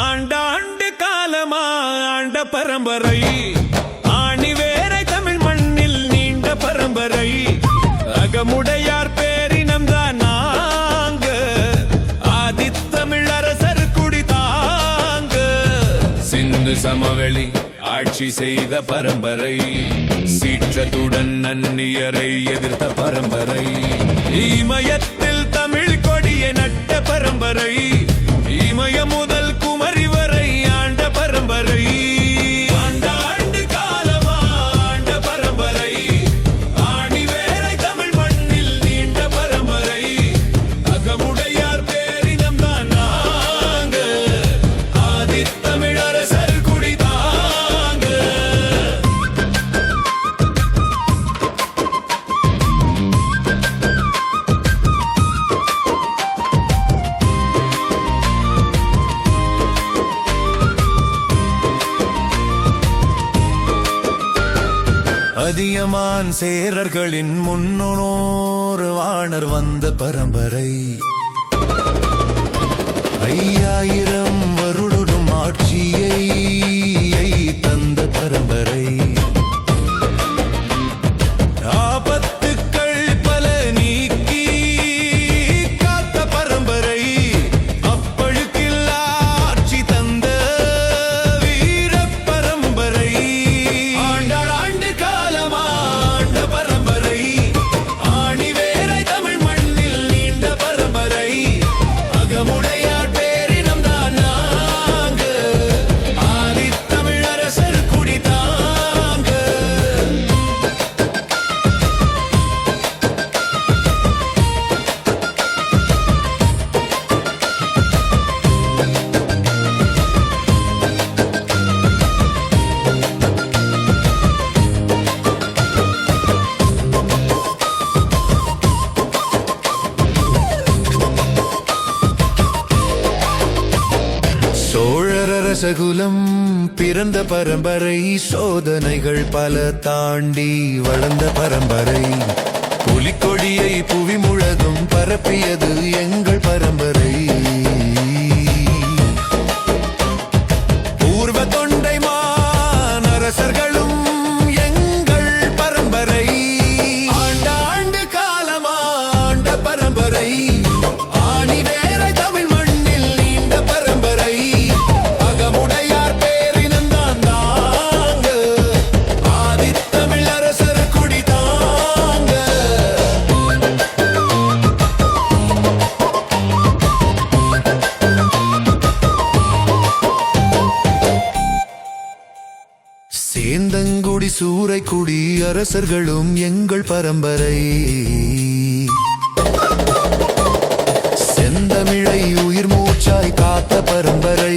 ஆண்டாண்டு காலமா ஆண்ட பரம்பரை. ஆணி வேற தமிழ் மண்ணில் நீண்ட பரம்பரை. அகமுடைய சிந்து சமவெளி ஆட்சி செய்த பரம்பரை. சீற்றத்துடன் நன்னியரை எதிர்த்த பரம்பரை. இமயத்தில் தமிழ் கொடியை நட்ட பரம்பரை. அதியமான் சேரர்களின் முன்னோர் வாணர் வந்த பரம்பரை. அரசகுலம் பிறந்த பரம்பரை சோதனைகள் பல தாண்டி வளர்ந்த பரம்பரை. புலிக்கொடியை புவி முழுதும் பரப்பியது எங்கள் பரம்பரை. பூர்வ தொண்டை மாநரசர்களும் எங்கள் பரம்பரை. ஆண்டாண்டு காலமாண்ட பரம்பரை. சேந்தங்குடி சூறைக்குடி அரசர்களும் எங்கள் பரம்பரை. செந்தமிழை உயிர் மூச்சாய் காத்த பரம்பரை.